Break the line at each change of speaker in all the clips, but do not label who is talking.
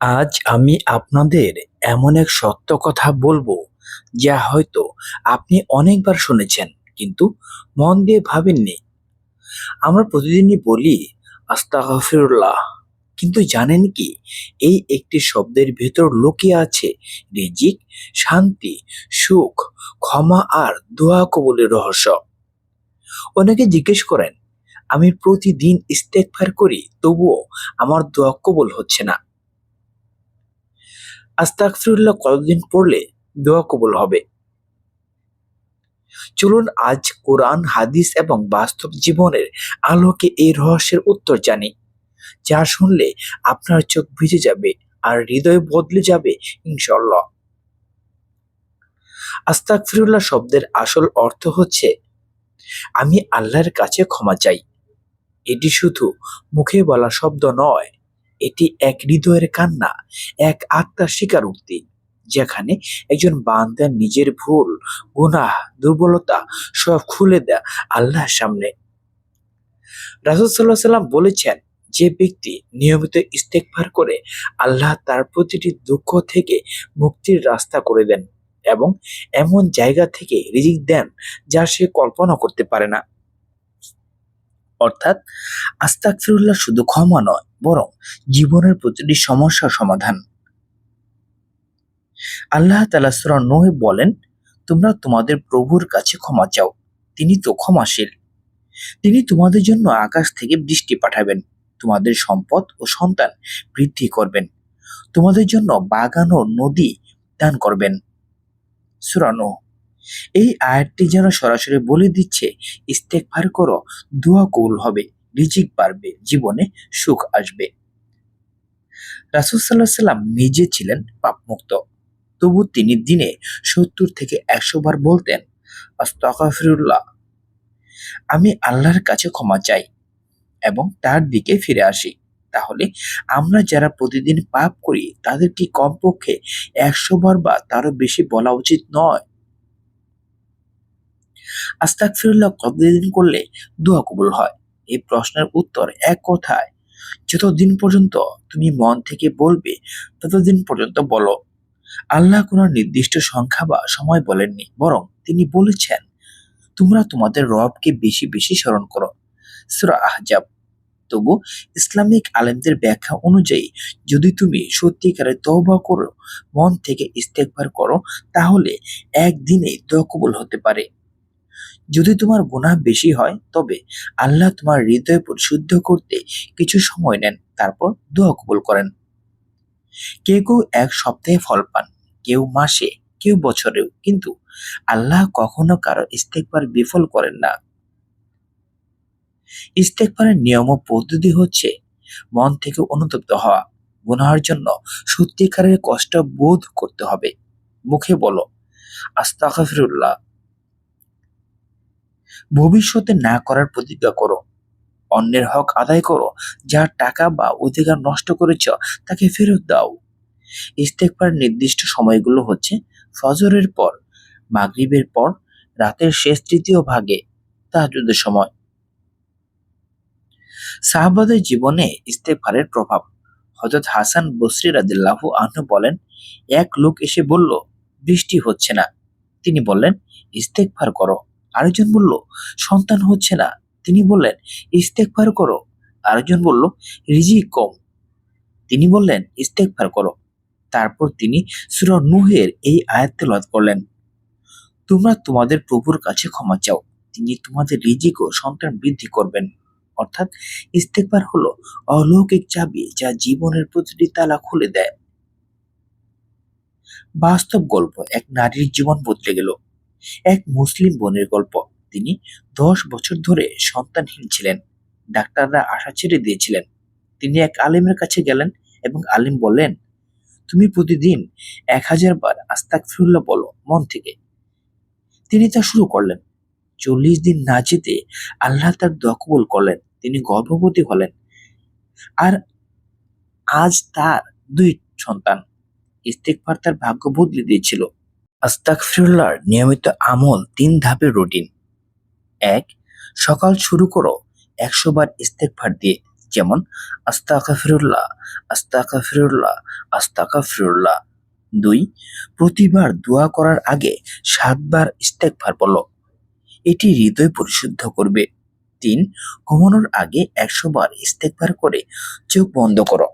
আজ আমি আপনাদের এমন এক সত্য কথা বলব, যা হয়তো আপনি অনেকবার শুনেছেন, কিন্তু মন দিয়ে ভাবেননি। আমরা প্রতিদিনই বলি, আস্তাগফিরুল্লাহ। কিন্তু জানেন কি, এই একটি শব্দের ভেতর লুকিয়ে আছে রিজিক, শান্তি, সুখ, ক্ষমা আর দোয়া কবলের রহস্য। অনেকে জিজ্ঞেস করেন, আমি প্রতিদিন ইস্তেকফার করি, তবুও আমার দোয়া কবল হচ্ছে না? আস্তাগফিরুল্লাহ কতদিন পড়লে দোয়া কবুল হবে? চলুন আজ কোরআন, হাদিস এবং বাস্তব জীবনের আলোকে এই রহস্যের উত্তর জানি। যা শুনলে আপনার চোখ ভিজে যাবে আর হৃদয় বদলে যাবে ইনশাল্লাহ আস্তাগফিরুল্লাহ শব্দের আসল অর্থ হচ্ছে, আমি আল্লাহর কাছে ক্ষমা চাই। এটি শুধু মুখে বলা শব্দ নয় এটি এক হৃদয়ের কান্না, এক আত্মার স্বীকারোক্তি, যেখানে একজন বান্দা নিজের ভুল, গুনাহ, দুর্বলতা সব খুলে দেয় আল্লাহর সামনে। রাসুল সাল্লাহ সাল্লাম বলেছেন, যে ব্যক্তি নিয়মিত ইস্তেকভার করে, আল্লাহ তার প্রতিটি দুঃখ থেকে মুক্তির রাস্তা করে দেন এবং এমন জায়গা থেকে রিজিক দেন যা সে কল্পনা করতে পারে না। অর্থাৎ আস্তাকফিরুল্লাহ শুধু ক্ষমা নয়, বরং জীবনের প্রতিটি সমস্যার সমাধান। আল্লাহ তালা সুরা নোহে বলেন, তোমরা তোমাদের প্রভুর কাছে ক্ষমা চাও, তিনি তো ক্ষমাশীল। তিনি তোমাদের জন্য আকাশ থেকে বৃষ্টি পাঠাবেন, তোমাদের সম্পদ ও সন্তান বৃদ্ধি করবেন, তোমাদের জন্য বাগান ও নদী দান করবেন। সুরানো এই আয়াতটি যেন সরাসরি বলে দিচ্ছে ইস্তেকভার করো, দোয়া কৌল হবে, রিজিক বাড়বে, জীবনে সুখ আসবে। রাসুল সাল্লাহ সাল্লাম নিজে ছিলেন পাপমুক্ত। তবু তিনি দিনে সত্তর থেকে একশো বার বলতেন, আস্তাগফিরুল্লাহ, আমি আল্লাহর কাছে ক্ষমা চাই এবং তার দিকে ফিরে আসি। তাহলে আমরা যারা প্রতিদিন পাপ করি, তাদের কি কমপক্ষে একশো বার বা তারও বেশি বলা উচিত নয়? আস্তাগফিরুল্লাহ কতদিন করলে দোয়া কবুল হয়? এই প্রশ্নের উত্তর এক কথায়, যতদিন পর্যন্ত তুমি মন থেকে বলবে, ততদিন পর্যন্ত বলো। আল্লাহ কোনো নির্দিষ্ট সংখ্যা বা সময় বলেননি, বরং তিনি বলেছেন, তোমরা তোমাদের রবকে বেশি বেশি স্মরণ করো। সুরা আহজাব। তবু ইসলামিক আলেমদের ব্যাখ্যা অনুযায়ী, যদি তুমি সত্যিকারে তওবা করো, মন থেকে ইস্তেকবার করো, তাহলে একদিনে দোয়া হতে পারে। যদি তোমার গুনাহ বেশি হয়, তবে আল্লাহ তোমার হৃদয় পরিশুদ্ধ করতে কিছু সময় নেন, তারপর দোয়া কবুল করেন। কেউ কেউ এক সপ্তাহে ফল পান, কেউ মাসে, কেউ বছরেও, কিন্তু আল্লাহ কখনো কারও ইস্তেকবার বিফল করেন না। ইস্তেকবারের নিয়ম ও পদ্ধতি হচ্ছে মন থেকে অনুতপ্ত হওয়া। গুনাহার জন্য সত্যিকারের কষ্ট বোধ করতে হবে। মুখে বলো, আস্তাগফিরুল্লাহ। ভবিষ্যতে না করার প্রতিজ্ঞা করো। অন্যের হক আদায় করো, যার টাকা বা অধিকার নষ্ট করেছ, তাকে ফেরত দাও। ইস্তেকবার নির্দিষ্ট সময়গুলো হচ্ছে ফজরের পর, মাগরিবের পর, রাতের শেষ তৃতীয় ভাগে তাহাজুদের সময়। সাহাবাদের জীবনে ইস্তেকবারের প্রভাব। হজরত হাসান বসরি রাদিল্লাহু আহ্ন বলেন, এক লোক এসে বলল, বৃষ্টি হচ্ছে না। তিনি বললেন, ইস্তেকবার করো। আরেকজন বলল, সন্তান হচ্ছে না। তিনি বললেন ইস্তেকবার করো। আরেকজন বলল, রিজিক কম। তিনি বললেন ইস্তেকবার করো। তারপর তিনি সুরা নুহের এই আয়াত তেলাওয়াত করলেন, তোমরা তোমাদের প্রভুর কাছে ক্ষমা চাও, তিনি তোমাদের রিজিক ও সন্তান বৃদ্ধি করবেন। অর্থাৎ ইস্তেকবার হলো অলৌকিক চাবি যা জীবনের প্রতিটি তালা খুলে দেয়। বাস্তব গল্প, এক নারীর জীবন বদলে গেল। এক মুসলিম বোনের গল্প। তিনি দশ বছর ধরে সন্তানহীন ছিলেন। ডাক্তাররা আশা ছেড়ে দিয়েছিলেন। তিনি এক আলিমের কাছে গেলেন এবং আলিম বললেন, তুমি প্রতিদিন এক হাজার বার আস্তাক ফিরুল্লাহ বলো মন থেকে। তিনি তা শুরু করলেন। চল্লিশ দিন না যেতে আল্লাহ তার দোয়া কবুল করলেন। তিনি গর্ভবতী হলেন। আর আজ তার দুই সন্তান। ইস্তেকবার তার ভাগ্য বদলে দিয়েছিল। আস্তাকফিরুল্লাহর নিয়মিত আমল তিন ধাপের রুটিন। এক, সকাল শুরু করো একশো বার ইস্তেকফার দিয়ে, যেমন আস্তাকা ফিরুল্লাহ আস্তাকা ফিরুল্লাহ আস্তাকা ফিরুল্লাহ দুই, প্রতিবার দোয়া করার আগে সাতবার ইস্তেকভার বলো। এটি হৃদয় পরিশুদ্ধ করবে। তিন, ঘুমানোর আগে একশো বার ইস্তেকবার করে চোখ বন্ধ করো।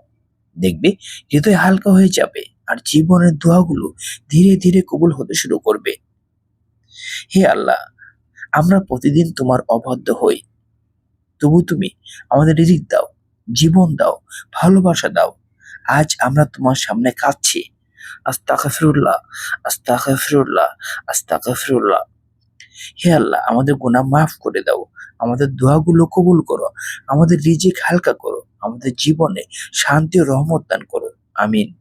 দেখবে হৃদয় হালকা হয়ে যাবে। আর জীবনের দোয়াগুলো ধীরে ধীরে কবুল হতে শুরু করবে। হে আল্লাহ, আমরা প্রতিদিন তোমার অবাধ্য হই। তবু তুমি আমাদের রিজিক দাও, জীবন দাও, ভালোবাসা দাও। আজ আমরা তোমার সামনে কাঁদছি। আস্তাগফিরুল্লাহ আস্তাগফিরুল্লাহ আস্তাগফিরুল্লাহ। হে আল্লাহ, আমাদের গুনাহ মাফ করে দাও। আমাদের দোয়াগুলো কবুল করো। আমাদের রিজিক হালকা করো। আমাদের জীবনে শান্তি ও রহমত দান করো। আমিন।